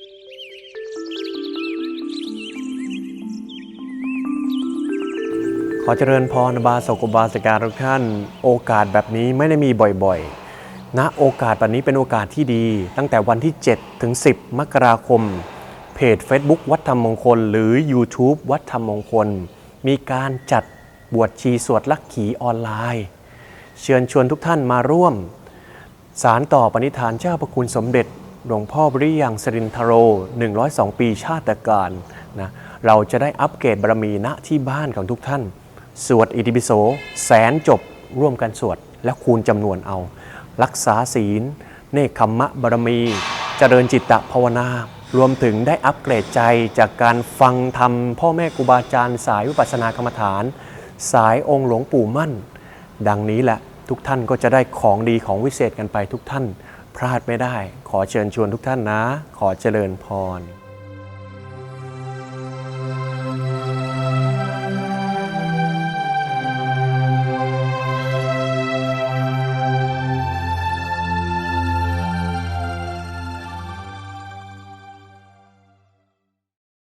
ขอเจริญพรบาสกบาสการทุกท่าน โอกาสแบบนี้ไม่ได้มีบ่อยๆณโอกาสแบบนี้เป็นโอกาสที่ดี ตั้งแต่วันที่ 7 ถึง 10 มกราคม เพจ Facebook วัดธรรมมงคล หรือ YouTube วัดธรรมมงคล มีการจัดบวชชีสวดลักขีออนไลน์ เชิญชวนทุกท่านมาร่วม สารต่อปณิธานเจ้าประคุณสมเด็จ หลวงพ่อบริยังสรินทโร 102 ปีชาติการนะเราจะได้อัปเกรดบารมีณที่บ้านของทุกท่าน สวดอิติปิโสแสนจบร่วมกันสวด และคูณจำนวนเอา รักษาศีล เนคขมมะบารมีเจริญจิตตภาวนารวมถึงได้อัปเกรดใจจากการฟังธรรมพ่อแม่ครูบาอาจารย์สายวิปัสสนากรรมฐาน สายองค์หลวงปู่มั่น ดังนี้แหละทุกท่านก็จะได้ของดีของวิเศษกันไปทุกท่าน พลาดไม่ได้ ขอเชิญชวนทุกท่านนะ ขอเจริญพร